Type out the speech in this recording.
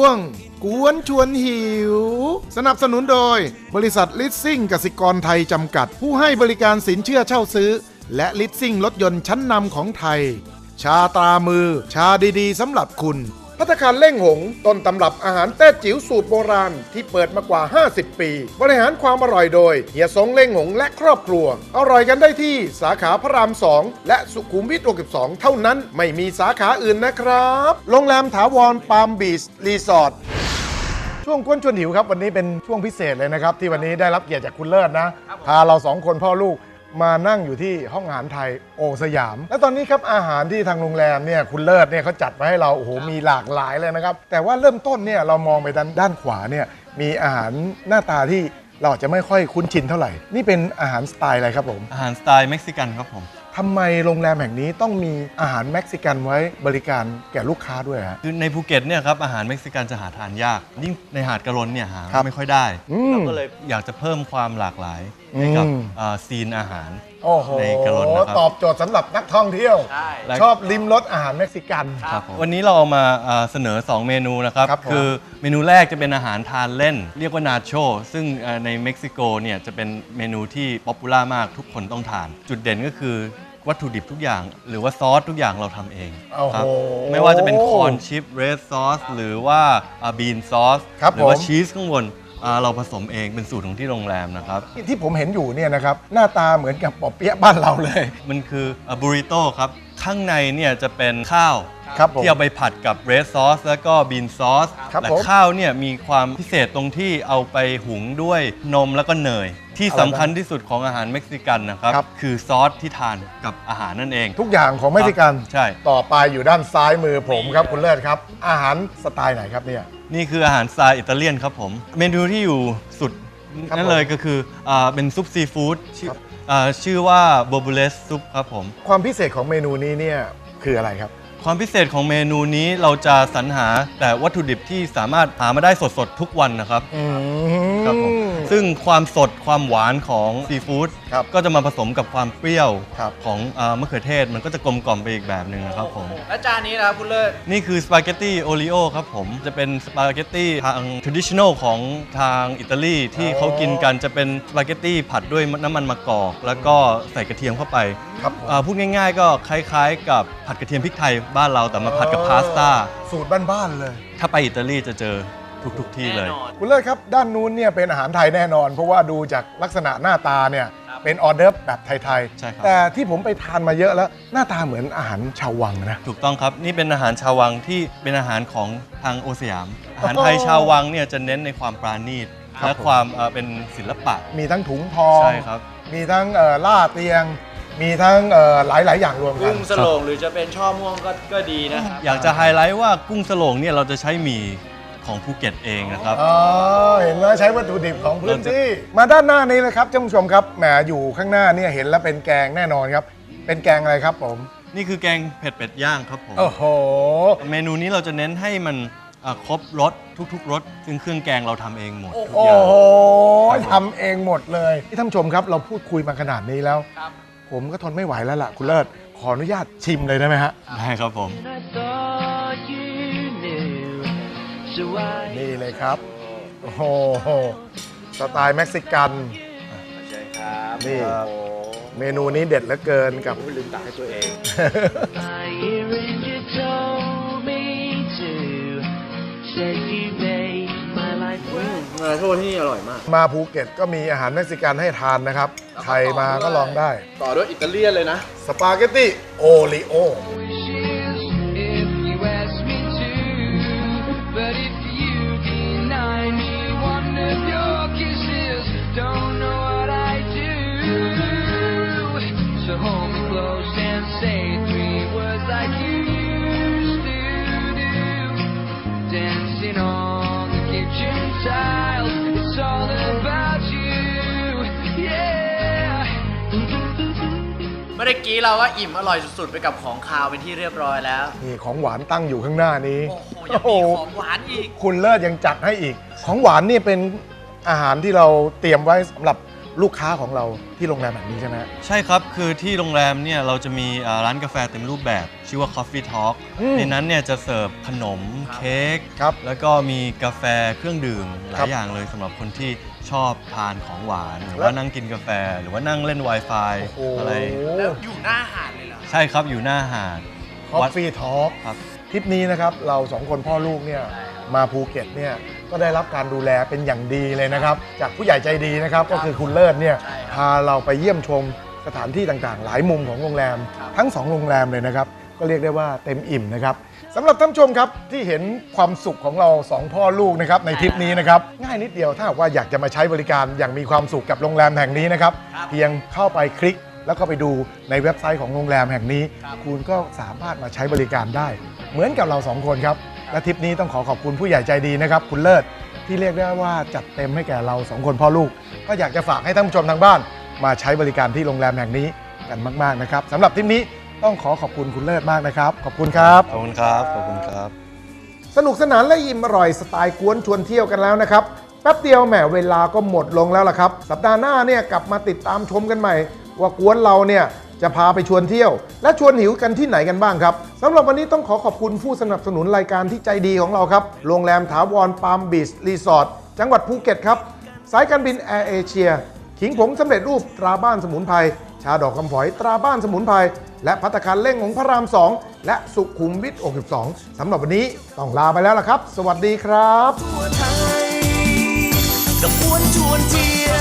วง กวนชวนหิว สนับสนุนโดย บริษัทลิสซิ่งกสิกรไทยจำกัด ผู้ให้บริการสินเชื่อเช่าซื้อ และลิสซิ่งรถยนต์ชั้นนำของไทย ชาตรามือ ชาดีๆสำหรับคุณ พัตตาคารเล่งหง ต้นตำรับอาหารแต้จิ๋วสูตรโบราณ ที่เปิดมากว่า 50 ปี บริหารความอร่อยโดย เฮียสงเล่งหงและครอบครัว อร่อยกันได้ที่สาขาพระราม 2 และสุขุมวิท62 เท่านั้นไม่มีสาขาอื่นนะครับ โรงแรมถาวรปาล์มบีชรีสอร์ทช่วงก้นชวนหิวครับวันนี้เป็นช่วงพิเศษเลยนะครับ ที่วันนี้ได้รับเกียรติจากคุณเลิศนะพาเราสองคนพ่อลูก มานั่งอยู่ที่ห้องอาหารไทยโอสยาม และตอนนี้ครับอาหารที่ทางโรงแรมเนี่ยคุณเลิศเนี่ยเขาจัดมาให้เราโอ้โหมีหลากหลายเลยนะครับ แต่ว่าเริ่มต้นเนี่ยเรามองไปด้านด้านขวาเนี่ยมีอาหารหน้าตาที่เราอาจจะไม่ค่อยคุ้นชินเท่าไหร่ นี่เป็นอาหารสไตล์อะไรครับผมอาหารสไตล์เม็กซิกันครับผม ทำไมโรงแรมแห่งนี้ต้องมีอาหารเม็กซิกันไว้บริการแก่ลูกค้าด้วยฮะ คือในภูเก็ตเนี่ยครับอาหารเม็กซิกันจะหาทานยาก ยิ่งในหาดกะลนเนี่ยหาครับไม่ค่อยได้ อืม เราก็เลยอยากจะเพิ่มความหลากหลายให้กับอืมอ่าซีนอาหาร โอ้โหในกะลนนะครับ ตอบโจทย์สำหรับนักท่องเที่ยว ใช่และชอบริมรสอาหารเม็กซิกัน ครับผมวันนี้เราเอามาอ่าเสนอ 2 เมนูนะครับครับผมคือเมนูแรกจะเป็นอาหารทานเล่น เรียกว่านาโชซึ่งอ่าในเม็กซิโกเนี่ยจะเป็นเมนูที่ป๊อปปูล่ามากทุกคนต้องทาน จุดเด่นก็คือวัตถุดิบทุกอย่าง หรือว่าซอสทุกอย่างเราทำเองโอ้โหครับไม่ว่าจะเป็นคอนชิปเรดซอสหรือว่าบีนซอสครับหรือว่าผม ชีสข้างบน อ่าเราผสมเองเป็นสูตรของที่โรงแรมนะครับ ที่ผมเห็นอยู่เนี่ยนะครับหน้าตาเหมือนกับปอเปี๊ยะบ้านเราเลย มันคือบูริโต้ครับ ข้างในเนี่ยจะเป็นข้าว ครับผม ที่เอาไปผัดกับเรดซอสแล้วก็บีนซอสครับแต่ผมข้าวเนี่ยมีความพิเศษตรงที่เอาไปหุงด้วยนมแล้วก็เนย ที่สำคัญที่สุดของอาหารเม็กซิกันนะครับ ครับ คือซอสที่ทานกับอาหารนั่นเอง ทุกอย่างของเม็กซิกัน ใช่ ต่อไปอยู่ด้านซ้ายมือผมครับคุณเลิศครับ อาหารสไตล์ไหนครับเนี่ย นี่คืออาหารสไตล์อิตาเลียนครับผม เมนูที่อยู่สุดครับนั่นเลยก็คืออาเป็นซุปซีฟู้ดชื่อครับอ่าชื่อว่าโบบูเลสซุปครับผม ความพิเศษของเมนูนี้เนี่ยคืออะไรครับ ความพิเศษของเมนูนี้เราจะสรรหาแต่วัตถุดิบที่สามารถหามาได้สดๆ ทุกวันนะครับอืมครับผม ซึ่งความสดความหวานของซีฟู้ดครับก็จะมาผสมกับความเปรี้ยวครับของอ่ามะเขือเทศมันก็จะกลมกล่อมไปอีกแบบหนึ่งนะครับผม แล้วจานนี้นะครับคุณเลิศ นี่คือสปาเกตตี้โอริโอครับผมจะเป็นสปาเกตตี้ทาง traditional ของทางอิตาลีที่เขากินกันจะเป็นสปาเกตตี้ผัดด้วยน้ำมันมะกอก แล้วก็ใส่กระเทียมเข้าไปครับผม อ่าพูดง่ายๆ ก็คล้ายๆ กับผัดกระเทียมพริกไทยบ้านเราแต่มาผัดกับพาสต้า สูตรบ้านๆเลย ถ้าไปอิตาลีจะเจอ ทุกๆที่เลย แน่นอน คุณเลิศครับ ด้านนู้นเนี่ยเป็นอาหารไทยแน่นอน เพราะว่าดูจากลักษณะหน้าตาเนี่ยครับเป็นออเดิร์ฟแบบไทยใช่ครับ ๆ แต่ที่ผมไปทานมาเยอะแล้วหน้าตาเหมือนอาหารชาววังนะ ถูกต้องครับ นี่เป็นอาหารชาววังที่เป็นอาหารของทางโอสยาม อาหารไทยชาววังเนี่ยจะเน้นในความปราณีต ครับและความเอ่อเป็นศิลปะ มีทั้งถุงทอง ใช่ครับ มีทั้งเอ่อล่าเตียง มีทั้งเอ่อหลาย ๆ อย่างรวมกันกุ้งสโลงหรือจะเป็นช่อม่วงก็ก็ดีนะครับ อยากจะไฮไลท์ว่ากุ้งสโลงเนี่ยเราจะใช้หมี่ ของภูเก็ตเองนะครับ อ๋อเห็นไหมใช้วัตถุดิบของพื้นที่ มาด้านหน้านี้เลยครับท่านผู้ชมครับแหมอยู่ข้างหน้าเนี่ยเห็นแล้วเป็นแกงแน่นอนครับ เป็นแกงอะไรครับผม นี่คือแกงเผ็ดเป็ดย่างครับผมโอ้โห เมนูนี้เราจะเน้นให้มันเอ่อครบรสทุกๆรสซึ่งเครื่องแกงเราทำเองหมดทุกโอ้อย่าง โหทำเองหมดเลยที่ท่านผู้ชมครับ เราพูดคุยมาขนาดนี้แล้วครับผมก็ทนไม่ไหวแล้วล่ะ คุณเลิศขออนุญาตชิมเลยได้ไหมฮะ ได้ครับผม I thought นี่เลยครับ โอ้โห สไตล์เม็กซิกันใช่ครับนี่โอ้โหเมนูนี้เด็ดเหลือเกินกับลืมตักให้ตัวเอง My earring you told me to. Said you made my life worth มาโทษที่นี่อร่อยมาก มาภูเก็ตก็มีอาหารเม็กซิกันให้ทานนะครับ ใครมาก็ลองได้ ต่อด้วยอิตาเลียนเลยนะ สปาเกตตี้โอริโอ มื่อกี้เราก็อิ่มอร่อยสุดๆ ไปกับของคาวเป็นที่เรียบร้อยแล้ว นี่ของหวานตั้งอยู่ข้างหน้านี้โอ้โหยังมีของหวานอีก คุณเลิศยังจัดให้อีก ของหวานนี่เป็นอาหารที่เราเตรียมไว้สำหรับลูกค้าของเราที่โรงแรมแห่งนี้ใช่ไหมฮะ ใช่ครับ คือที่โรงแรมเนี่ยเราจะมีอ่าร้านกาแฟเต็มรูปแบบ ชื่อว่า Coffee Talk อืมในนั้นเนี่ยจะเสิร์ฟขนมเค้ก ครับแล้วก็มีกาแฟเครื่องดื่มหลาครัยบอย่างเลยสำหรับคนที่ ชอบทานของหวานหรือแล้วว่านั่งกินกาแฟ หรือว่านั่งเล่น Wi-Fi โอ้โหอะไร แล้วอยู่หน้าหาดเลยเหรอ ใช่ครับอยู่หน้าหาด คอฟฟี่ทอล์กครับ ทริปนี้นะครับเราสองคนพ่อลูกเนี่ยมาภูเก็ตเนี่ยก็ได้รับการดูแลเป็นอย่างดีเลยนะครับ จากผู้ใหญ่ใจดีนะครับ ก็คือคุณเลิศเนี่ยใช่ครับพาเราไปเยี่ยมชมสถานที่ต่างๆ หลายมุมของโรงแรมครับทั้งสองโรงแรมเลยนะครับ ก็เรียกได้ว่าเต็มอิ่มนะครับสำหรับท่านผู้ชมครับที่เห็นความสุขของเราสองพ่อลูกนะครับในทริปนี้นะครับง่ายนิดเดียวถ้าหากว่าอยากจะมาใช้บริการอย่างมีความสุขกับโรงแรมแห่งนี้นะครับครับเพียงเข้าไปคลิกแล้วก็ไปดูในเว็บไซต์ของโรงแรมแห่งนี้ครับคุณก็สามารถมาใช้บริการได้ เหมือนกับเราสองคนครับและทริปนี้ต้องขอขอบคุณผู้ใหญ่ใจดีนะครับคุณเลิศที่เรียกได้ว่าจัดเต็มให้แก่เราสองคนพ่อลูก ก็อยากจะฝากให้ท่านผู้ชมทางบ้าน มาใช้บริการที่โรงแรมแห่งนี้กันมาก ๆ นะครับสำหรับทริปนี้ ต้องขอขอบคุณคุณเลิศมากนะครับ ขอบคุณครับ ขอบคุณครับ ขอบคุณครับ สนุกสนานและอิ่มอร่อยสไตล์กวนชวนเที่ยวกันแล้วนะครับ แป๊บเดียวแหมเวลาก็หมดลงแล้วล่ะครับ สัปดาห์หน้าเนี่ยกลับมาติดตามชมกันใหม่ ว่ากวนเราเนี่ยจะพาไปชวนเที่ยว และชวนหิวกันที่ไหนกันบ้างครับสำหรับวันนี้ต้องขอขอบคุณผู้สนับสนุนรายการที่ใจดีของเราครับโรงแรมถาวรปาล์มบีชรีสอร์ทจังหวัดภูเก็ตครับสายการบินแอร์เอเชียขิงผงสำเร็จรูปตราบ้านสมุนไพร ชาดอกคำฝอยตราบ้านสมุนไพรและพัตตาคารเล่งของพระราม 2 และสุขุมวิท62สำหรับวันนี้ต้องลาไปแล้วล่ะครับ สวัสดีครับทั่วไทยกับวนชวนเที่ยว